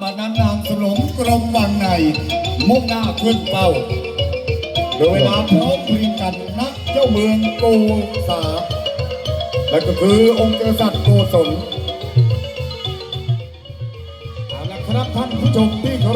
บัดนั้นางสลมกรมวังใน มุ่งหน้าขึ้นเป้า โดยเวลาพร้อมพรียงกันนักเจ้าเมืองโกสา และก็คือองค์กษัตริย์โกสลเอาละครับท่านผู้ชมที่เคา